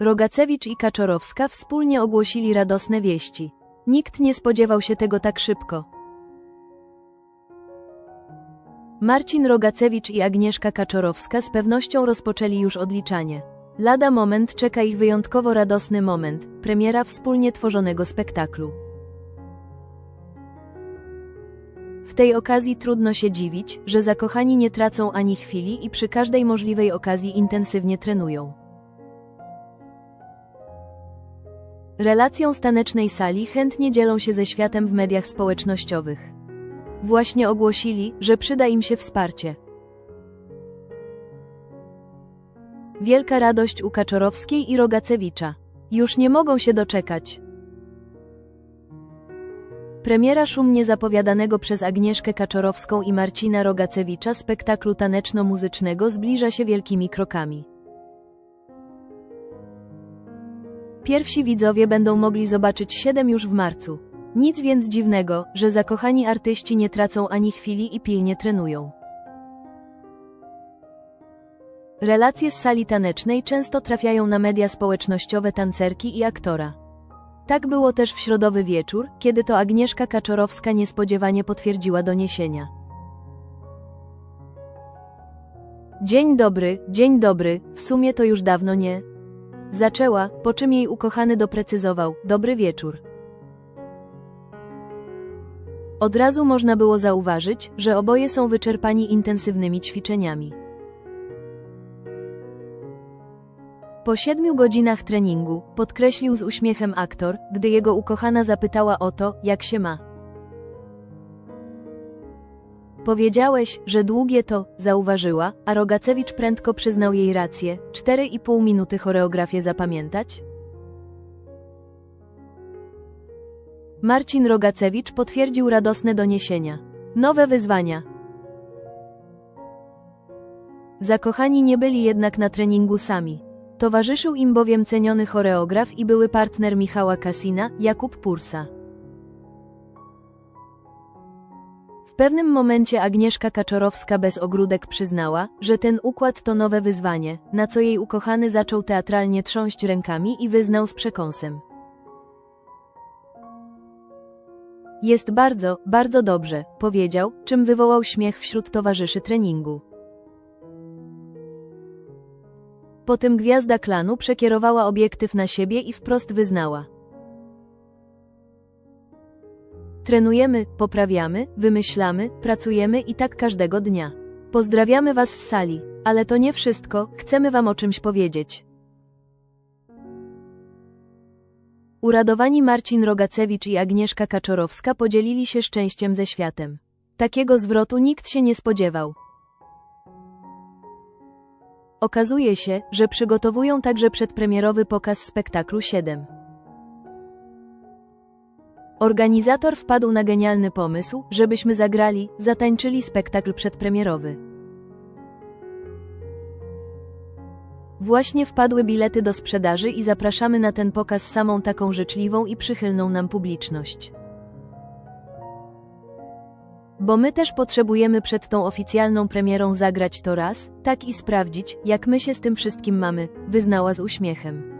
Rogacewicz i Kaczorowska wspólnie ogłosili radosne wieści. Nikt nie spodziewał się tego tak szybko. Marcin Rogacewicz i Agnieszka Kaczorowska z pewnością rozpoczęli już odliczanie. Lada moment czeka ich wyjątkowo radosny moment, premiera wspólnie tworzonego spektaklu. W tej okazji trudno się dziwić, że zakochani nie tracą ani chwili i przy każdej możliwej okazji intensywnie trenują. Relacją z tanecznej sali chętnie dzielą się ze światem w mediach społecznościowych. Właśnie ogłosili, że przyda im się wsparcie. Wielka radość u Kaczorowskiej i Rogacewicza. Już nie mogą się doczekać. Premiera szumnie zapowiadanego przez Agnieszkę Kaczorowską i Marcina Rogacewicza spektaklu taneczno-muzycznego zbliża się wielkimi krokami. Pierwsi widzowie będą mogli zobaczyć 7 już w marcu. Nic więc dziwnego, że zakochani artyści nie tracą ani chwili i pilnie trenują. Relacje z sali tanecznej często trafiają na media społecznościowe tancerki i aktora. Tak było też w środowy wieczór, kiedy to Agnieszka Kaczorowska niespodziewanie potwierdziła doniesienia. Dzień dobry, dzień dobry, w sumie to już dawno nie. Zaczęła, po czym jej ukochany doprecyzował: Dobry wieczór. Od razu można było zauważyć, że oboje są wyczerpani intensywnymi ćwiczeniami. Po siedmiu godzinach treningu, podkreślił z uśmiechem aktor, gdy jego ukochana zapytała o to, jak się ma. Powiedziałeś, że długie to, zauważyła, a Rogacewicz prędko przyznał jej rację, 4,5 minuty choreografię zapamiętać? Marcin Rogacewicz potwierdził radosne doniesienia. Nowe wyzwania. Zakochani nie byli jednak na treningu sami. Towarzyszył im bowiem ceniony choreograf i były partner Michała Kasina, Jakub Pursa. W pewnym momencie Agnieszka Kaczorowska bez ogródek przyznała, że ten układ to nowe wyzwanie, na co jej ukochany zaczął teatralnie trząść rękami i wyznał z przekąsem. Jest bardzo, bardzo dobrze, powiedział, czym wywołał śmiech wśród towarzyszy treningu. Potem gwiazda klanu przekierowała obiektyw na siebie i wprost wyznała. Trenujemy, poprawiamy, wymyślamy, pracujemy i tak każdego dnia. Pozdrawiamy Was z sali, ale to nie wszystko, chcemy Wam o czymś powiedzieć. Uradowani Marcin Rogacewicz i Agnieszka Kaczorowska podzielili się szczęściem ze światem. Takiego zwrotu nikt się nie spodziewał. Okazuje się, że przygotowują także przedpremierowy pokaz spektaklu 7. Organizator wpadł na genialny pomysł, żebyśmy zagrali, zatańczyli spektakl przedpremierowy. Właśnie wpadły bilety do sprzedaży i zapraszamy na ten pokaz samą taką życzliwą i przychylną nam publiczność. Bo my też potrzebujemy przed tą oficjalną premierą zagrać to raz, tak i sprawdzić, jak my się z tym wszystkim mamy, wyznała z uśmiechem.